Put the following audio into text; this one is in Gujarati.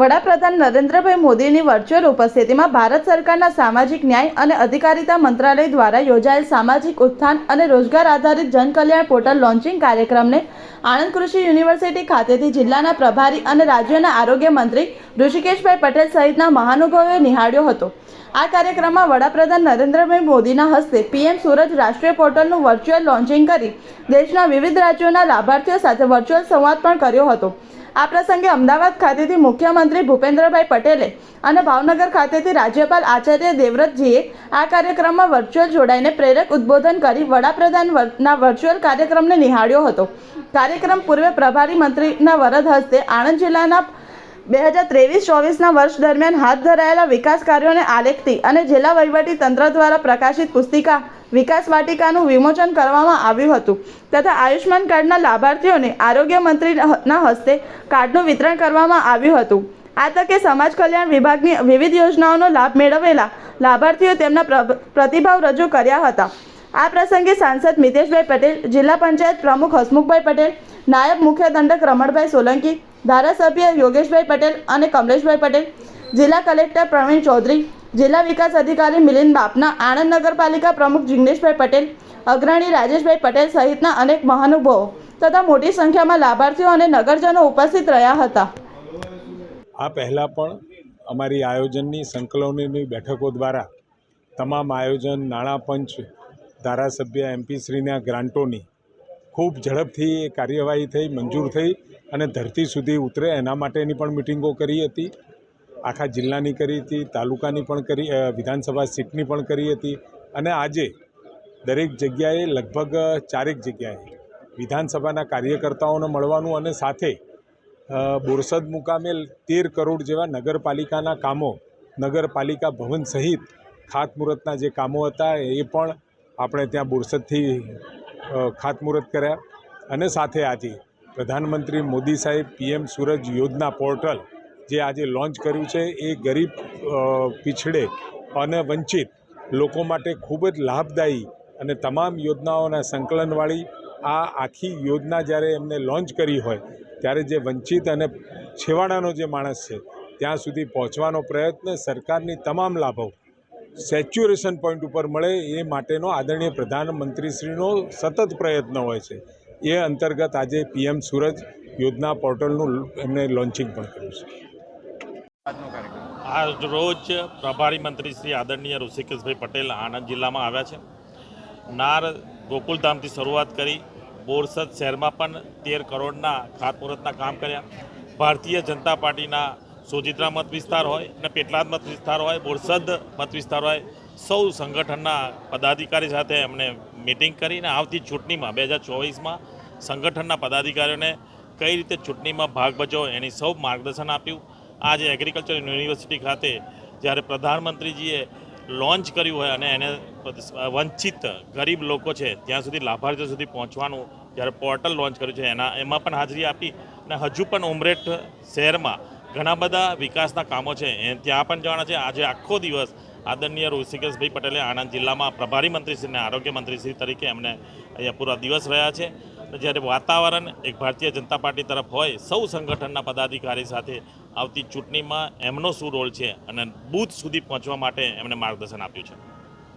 વડાપ્રધાન નરેન્દ્રભાઈ મોદીની વર્ચ્યુઅલ ઉપસ્થિતિમાં ભારત સરકારના સામાજિક ન્યાય અને અધિકારિતા મંત્રાલય દ્વારા યોજાયેલ સામાજિક ઉત્થાન અને રોજગાર આધારિત જનકલ્યાણ પોર્ટલ લોન્ચિંગ કાર્યક્રમને આણંદ કૃષિ યુનિવર્સિટી ખાતેથી જિલ્લાના પ્રભારી અને રાજ્યના આરોગ્ય મંત્રી ઋષિકેશભાઈ પટેલ સહિતના મહાનુભાવોએ નિહાળ્યો હતો. આ કાર્યક્રમમાં વડાપ્રધાન નરેન્દ્રભાઈ મોદીના હસ્તે પીએમ સુરજ રાષ્ટ્રીય પોર્ટલનું વર્ચ્યુઅલ લોન્ચિંગ કરી દેશના વિવિધ રાજ્યોના લાભાર્થીઓ સાથે વર્ચ્યુઅલ સંવાદ પણ કર્યો હતો. આ પ્રસંગે અમદાવાદ ખાતેથી મુખ્યમંત્રી ભૂપેન્દ્રભાઈ પટેલે અને ભાવનગર ખાતેથી રાજ્યપાલ આચાર્ય દેવવ્રતજીએ આ કાર્યક્રમમાં વર્ચ્યુઅલ જોડાઈને પ્રેરક ઉદ્બોધન કરી વડાપ્રધાનના વર્ચ્યુઅલ કાર્યક્રમને નિહાળ્યો હતો. કાર્યક્રમ પૂર્વે પ્રભારી મંત્રીના વરદ હસ્તે આણંદ જિલ્લાના બે હજાર ત્રેવીસ, ચોવીસના વર્ષ દરમિયાન હાથ ધરાયેલા વિકાસ કાર્યોને આલેખતી અને જિલ્લા વહીવટી તંત્ર દ્વારા પ્રકાશિત પુસ્તિકા વિકાસ વાટિકાનું વિમોચન કરવામાં આવ્યું હતું તથા આયુષ્માન કાર્ડના લાભાર્થીઓને આરોગ્ય મંત્રીના હસ્તે કાર્ડનું વિતરણ કરવામાં આવ્યું હતું. આ તકે સમાજ કલ્યાણ વિભાગની વિવિધ યોજનાઓનો લાભ મેળવેલા લાભાર્થીઓ તેમના પ્ર- પ્રતિભાવ રજૂ કર્યા હતા. આ પ્રસંગે સાંસદ મિતેશભાઈ પટેલ, જિલ્લા પંચાયત પ્રમુખ હસમુખભાઈ પટેલ, નાયબ મુખ્ય દંડક રમણભાઈ સોલંકી ધારાસભ્ય યોગેશભાઈ પટેલ અને કમલેશભાઈ પટેલ, જિલ્લા કલેક્ટર પ્રવીણ ચૌધરી, જિલ્લા વિકાસ અધિકારી મિલિંદ બાપના, આણંદ નગરપાલિકા પ્રમુખ જિગ્નેશભાઈ પટેલ, અગ્રણી રાજેશભાઈ પટેલ સહિતના અનેક મહાનુભાવો તથા મોટી સંખ્યામાં લાભાર્થીઓ અને નગરજનો ઉપસ્થિત રહ્યા હતા. આ પહેલાં પણ અમારી આયોજનની સંકલનની બેઠકો દ્વારા તમામ આયોજન નાણાં પંચ ધારાસભ્ય એમપીશ્રીના ગ્રાન્ટોની ખૂબ ઝડપથી કાર્યવાહી થઈ, મંજૂર થઈ અને ધરતી સુધી ઉતરે. એના માટેની પણ મિટિંગો કરી હતી. આખા જિલ્લાની કરી હતી, તાલુકાની પણ કરી વિધાનસભા સીટની પણ કરી હતી. અને આજે દરેક જગ્યાએ લગભગ ચારેક જગ્યાએ વિધાનસભાના કાર્યકર્તાઓને મળવાનું અને સાથે બોરસદ મુકામે તેર કરોડ જેવા નગરપાલિકાના કામો, નગરપાલિકા ભવન સહિત ખાતમુહૂર્તના જે કામો હતા, એ પણ આપણે ત્યાં બોરસદથી ખાતમુહૂર્ત કર્યા અને સાથે આજે પ્રધાનમંત્રી મોદી સાહેબ પીએમ સૂરજ યોજના પોર્ટલ જે આજે લોન્ચ કર્યું છે, એ ગરીબ પીછડે અને વંચિત લોકો માટે ખૂબ જ લાભદાયી અને તમામ યોજનાઓના સંકલનવાળી આ આખી યોજના જ્યારે એમને લોન્ચ કરી હોય, ત્યારે જે વંચિત અને છેવાડાનો જે માણસ છે, ત્યાં સુધી પહોંચવાનો પ્રયત્ન સરકારની તમામ લાભો સેચ્યુરેશન પોઈન્ટ ઉપર મળે એ માટેનો આદરણીય પ્રધાનમંત્રીશ્રીનો સતત પ્રયત્ન હોય છે. એ અંતર્ગત આજે પીએમ સૂરજ યોજના પોર્ટલનું એમણે લોન્ચિંગ પણ કર્યું છે. આજ રોજ પ્રભારી મંત્રી શ્રી આદરણીય ઋષિકેશભાઈ પટેલ આણંદ જિલ્લામાં આવ્યા છે. નાર ગોકુલધામથી શરૂઆત કરી બોરસદ શહેરમાં પણ તેર કરોડના ખાતમુહૂર્તના કામ કર્યા. ભારતીય જનતા પાર્ટીના સોજિત્રા મત વિસ્તાર હોય અને પેટલાદ મત વિસ્તાર હોય, બોરસદ મત વિસ્તાર હોય, સૌ સંગઠનના પદાધિકારી સાથે એમણે મિટિંગ કરીને આવતી ચૂંટણીમાં, બે હજાર ચોવીસમાં સંગઠનના પદાધિકારીઓને કઈ રીતે ચૂંટણીમાં ભાગ ભજવો એની સૌ માર્ગદર્શન આપ્યું. આજે એગ્રીકલ્ચર યુનિવર્સિટી ખાતે જ્યારે પ્રધાનમંત્રીજીએ લોન્ચ કર્યું હોય અને એને વંચિત ગરીબ લોકો છે, ત્યાં સુધી લાભાર્થીઓ સુધી પહોંચવાનું જ્યારે પોર્ટલ લોન્ચ કર્યું છે, એના એમાં પણ હાજરી આપી અને હજુ પણ ઉમરેઠ શહેરમાં ઘણા બધા વિકાસના કામો છે. એ ત્યાં પણ જવાના છે. આજે આખો દિવસ આદરણીય ઋષિકેશભાઈ પટેલે આણંદ જિલ્લામાં પ્રભારી મંત્રીશ્રી અને આરોગ્ય મંત્રીશ્રી તરીકે એમને અહીંયા પૂરા દિવસ રહ્યા છે. જ્યારે વાતાવરણ એક ભારતીય જનતા પાર્ટી તરફ હોય, સૌ સંગઠનના પદાધિકારી સાથે આવતી ચૂંટણીમાં એમનો શું રોલ છે અને બૂથ સુધી પહોંચવા માટે એમણે માર્ગદર્શન આપ્યું છે?